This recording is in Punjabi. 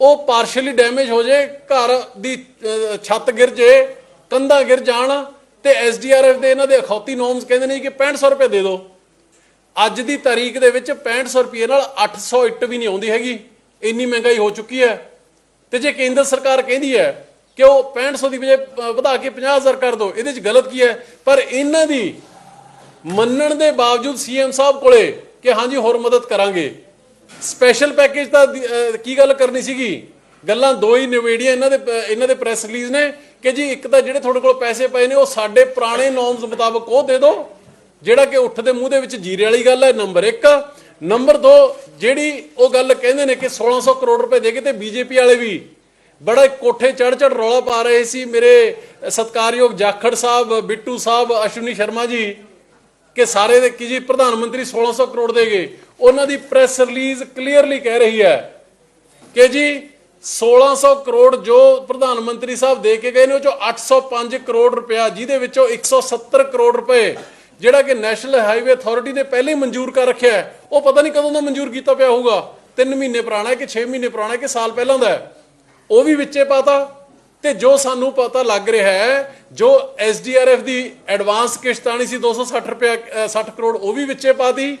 ਉਹ ਪਾਰਸ਼ਲੀ ਡੈਮੇਜ ਹੋ ਜੇ, ਘਰ ਦੀ ਛੱਤ ਗਿਰ ਜੇ, ਕੰਧਾਂ ਗਿਰ ਜਾਣ, ਤੇ ਐਸਡੀਆਰਐਫ ਦੇ ਇਹਨਾਂ ਦੇ ਅਖੌਤੀ ਨੋਮਸ ਕਹਿੰਦੇ ਨੇ ਕਿ 6500 ਰੁਪਏ ਦੇ ਦਿਓ। ਅੱਜ ਦੀ ਤਾਰੀਖ ਦੇ ਵਿੱਚ 6500 ਰੁਪਏ ਨਾਲ 800 ਇੱਟ ਵੀ ਨਹੀਂ ਆਉਂਦੀ ਹੈਗੀ। ਇੰਨੀ ਮਹਿੰਗਾਈ ਹੋ ਚੁੱਕੀ ਹੈ। ਤੇ ਜੇ ਕੇਂਦਰ ਸਰਕਾਰ ਕਹਿੰਦੀ ਹੈ ਕਿ ਉਹ 6500 ਦੀ ਵਜੇ ਵਧਾ ਕੇ 50000 ਕਰ ਦਿਓ ਇਹਦੇ 'ਚ ਗਲਤ ਕੀ ਹੈ? ਪਰ ਇਹਨਾਂ ਦੀ ਮੰਨਣ ਦੇ ਬਾਵਜੂਦ ਸੀਐਮ ਸਾਹਿਬ ਕੋਲੇ ਕਿ ਹਾਂਜੀ, ਹੋਰ ਮਦਦ ਕਰਾਂਗੇ। ਸਪੈਸ਼ਲ ਪੈਕੇਜ ਤਾਂ ਕੀ ਗੱਲ ਕਰਨੀ ਸੀਗੀ? ਗੱਲਾਂ ਦੋ ਹੀ ਨਿਵੇੜੀਆਂ ਇਹਨਾਂ ਦੇ ਇਹਨਾਂ ਦੇ ਪ੍ਰੈਸ ਰਿਲੀਜ਼ ਨੇ ਕਿ ਜੀ ਇੱਕ ਤਾਂ ਜਿਹੜੇ ਤੁਹਾਡੇ ਕੋਲ ਪੈਸੇ ਪਏ ਨੇ, ਉਹ ਸਾਡੇ ਪੁਰਾਣੇ ਨੋਰਮਸ ਮੁਤਾਬਕ ਉਹ ਦੇ ਦਿਓ ਜਿਹੜਾ ਕਿ ਉੱਠ ਦੇ ਮੂੰਹ ਦੇ ਵਿੱਚ ਜੀਰੇ ਵਾਲੀ ਗੱਲ ਹੈ ਨੰਬਰ 1 ਨੰਬਰ 2 ਜਿਹੜੀ ਉਹ ਗੱਲ ਕਹਿੰਦੇ ਨੇ ਕਿ 1600 ਕਰੋੜ ਰੁਪਏ ਦੇ ਕੇ ਤੇ ਬੀਜੇਪੀ ਵਾਲੇ ਵੀ ਬੜਾ ਕੋਠੇ ਚੜ ਚੜ ਰੌਲਾ ਪਾ ਰਹੇ ਸੀ। ਮੇਰੇ ਸਤਕਾਰਯੋਗ ਜਾਖੜ ਸਾਹਿਬ, ਬਿੱਟੂ ਸਾਹਿਬ, ਅਸ਼ਵਨੀ ਸ਼ਰਮਾ ਜੀ, ਕਿ ਸਾਰੇ ਦੇ ਕੀ ਜੀ, ਪ੍ਰਧਾਨ ਮੰਤਰੀ 1600 ਕਰੋੜ ਦੇਗੇ ਉਹਨਾਂ ਦੀ ਪ੍ਰੈਸ ਰਿਲੀਜ਼ ਕਲੀਅਰਲੀ ਕਹਿ ਰਹੀ ਹੈ ਕਿ ਜੀ 1600 ਕਰੋੜ ਜੋ ਪ੍ਰਧਾਨ ਮੰਤਰੀ ਸਾਹਿਬ ਦੇ ਕੇ ਗਏ ਨੇ, ਉਹ ਚੋਂ 805 ਕਰੋੜ ਰੁਪਇਆ, ਜਿਹਦੇ ਵਿੱਚੋਂ 170 ਕਰੋੜ ਰੁਪਏ ਜਿਹੜਾ ਕਿ ਨੈਸ਼ਨਲ ਹਾਈਵੇ ਅਥਾਰਟੀ ਨੇ ਪਹਿਲੇ ਹੀ ਮਨਜ਼ੂਰ ਕਰ ਰੱਖਿਆ ਹੈ। ਉਹ ਪਤਾ ਨਹੀਂ ਕਦੋਂ ਦਾ ਮਨਜ਼ੂਰ ਕੀਤਾ ਪਿਆ ਹੋਊਗਾ। 3 ਮਹੀਨੇ ਪੁਰਾਣਾ ਹੈ ਕਿ 6 ਮਹੀਨੇ ਪੁਰਾਣਾ ਹੈ ਕਿ ਸਾਲ ਪਹਿਲਾਂ ਦਾ ਉਹ ਵੀ ਵਿੱਚੇ ਪਾਤਾ ਤੇ ਜੋ ਸਾਨੂੰ ਪਤਾ ਲੱਗ ਰਿਹਾ ਹੈ, ਜੋ ਐਸਡੀਆਰਐਫ ਦੀ ਐਡਵਾਂਸ ਕਿਸ਼ਤ ਆਣੀ ਸੀ 260 ਰੁਪਏ 60 ਕਰੋੜ, ਉਹ ਵੀ ਵਿੱਚੇ ਪਾਤੀ।